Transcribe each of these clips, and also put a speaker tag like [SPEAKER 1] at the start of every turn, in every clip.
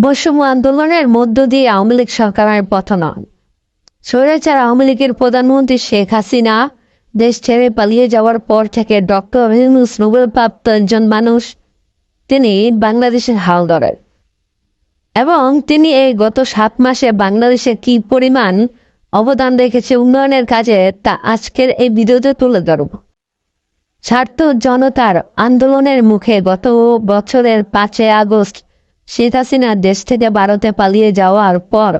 [SPEAKER 1] বৈষম্য আন্দোলনের মধ্য দিয়ে আওয়ামী লীগ সরকারের পতন স্বৈরাচার আওয়ামী লীগের প্রধানমন্ত্রী শেখ হাসিনা দেশ ছেড়ে পালিয়ে যাওয়ার পর থেকে ডক্টর ইউনূস নোবেল প্রাপ্ত একজন মানুষ। তিনি বাংলাদেশের হাল ধরেন। এবং তিনি এই গত সাত মাসে বাংলাদেশে কি পরিমাণ অবদান রেখেছে উন্নয়নের কাজে, তা আজকের এই ভিডিওতে তুলে ধরব। স্বার্থ জনতার আন্দোলনের মুখে গত বছরের পাঁচই আগস্ট শেখ হাসিনা দেশ থেকে ভারতে পালিয়ে যাওয়ার পর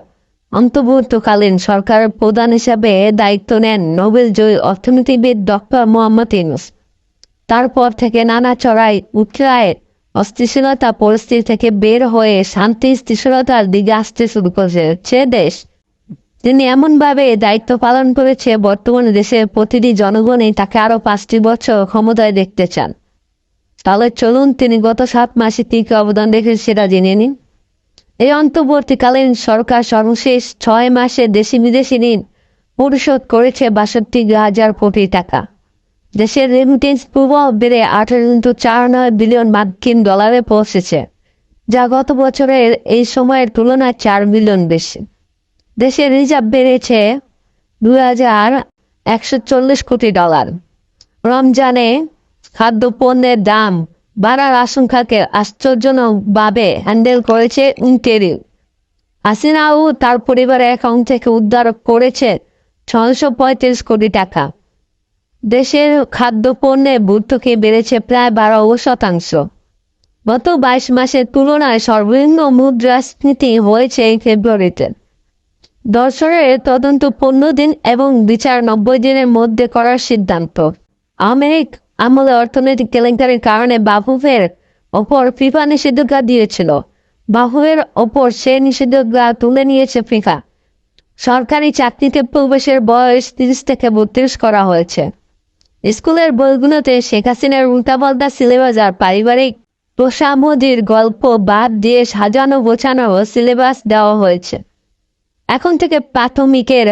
[SPEAKER 1] অন্তর্বর্তীকালীন সরকারের প্রধান হিসাবে দায়িত্ব নেন নোবেল জয়ী অর্থনীতিবিদ ডক্টর মোহাম্মদ ইউনুস। তারপর থেকে নানা চড়াই উৎরায় অস্থিতিশীলতা পরিস্থিতি থেকে বের হয়ে শান্তি, স্থিতিশীলতার দিকে আসতে শুরু করেছে দেশ। তিনি এমনভাবে দায়িত্ব পালন করেছে, বর্তমানে দেশের প্রতিটি জনগণই তাকে আরও পাঁচটি বছর ক্ষমতায় দেখতে চান। তাহলে চলুন তিনি গত সাত মাসে কি কি অবদান রেখেছে সেটা জেনে নিন। এই অন্তর্বর্তীকালীন সরকার সর্বশেষ ছয় মাসে দেশি বিদেশি ঋণ পরিশোধ করেছে বাষট্টি হাজার কোটি টাকা। দেশের রেমিটেন্স পূর্ব বেড়ে আঠারো ইন্টু চার নয় বিলিয়ন মার্কিন ডলারে পৌঁছেছে, যা গত বছরের এই সময়ের তুলনায় চার বিলিয়ন বেশি। দেশের রিজার্ভ বেড়েছে দুই হাজার একশো চল্লিশ কোটি ডলার। রমজানে খাদ্যপণ্যের দাম বাড়ার আশঙ্কাকে আশ্চর্যজনকভাবে হ্যান্ডেল করেছে ইন্টেরিউ হাসিনাও তার পরিবারের অ্যাকাউন্ট থেকে উদ্ধার করেছে ছয়শো পঁয়ত্রিশ কোটি টাকা। দেশের খাদ্যপণ্যে ভর্তুকি বেড়েছে প্রায় বারো শতাংশ। গত বাইশ মাসের তুলনায় সর্বনিম্ন মুদ্রাস্ফীতি হয়েছে এই ফেব্রুয়ারিতে। দর্শনের তদন্ত পনেরো দিন এবং বিচার নব্বই দিনের মধ্যে করার সিদ্ধান্ত। আমেরিক আমলে অর্থনৈতিক কেলেঙ্কারির কারণে বাফুফের ওপর ফিফা নিষেধাজ্ঞা দিয়েছিল। বাফুফের ওপর সে নিষেধাজ্ঞা তুলে নিয়েছে ফিফা। সরকারি চাকরিতে প্রবেশের বয়স তিরিশ থেকে বত্রিশ করা হয়েছে। স্কুলের বইগুলোতে শেখ হাসিনার উল্টাপাল্টা সিলেবাস আর পারিবারিক তোষামদির গল্প বাদ দিয়ে সাজানো গোছানো সিলেবাস দেওয়া হয়েছে। এখন থেকে প্রাথমিকের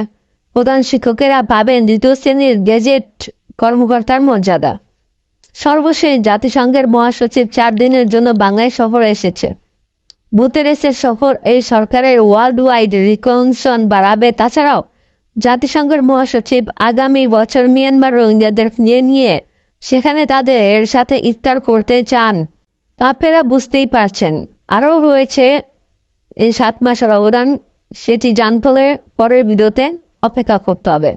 [SPEAKER 1] প্রধান শিক্ষকেরা পাবেন দ্বিতীয় শ্রেণির গেজেট কর্মকর্তার মর্যাদা। সর্বশেষ জাতিসংঘের মহাসচিব চার দিনের জন্য বাংলায় সফরে এসেছে। বুতেরেসের সফর এই সরকারের ওয়ার্ল্ড ওয়াইড রিকনশন বাড়াবে। তাছাড়াও, জাতিসংঘের মহাসচিব আগামী বছর মিয়ানমার রোহিঙ্গাদের নিয়ে নিয়ে সেখানে তাদের এর সাথে ইফতার করতে চান। আপনারা বুঝতেই পারছেন। আরও রয়েছে এই সাত মাসের অবদান, সেটি জানতে হলে পরের ভিডিওতে অপেক্ষা করতে হবে।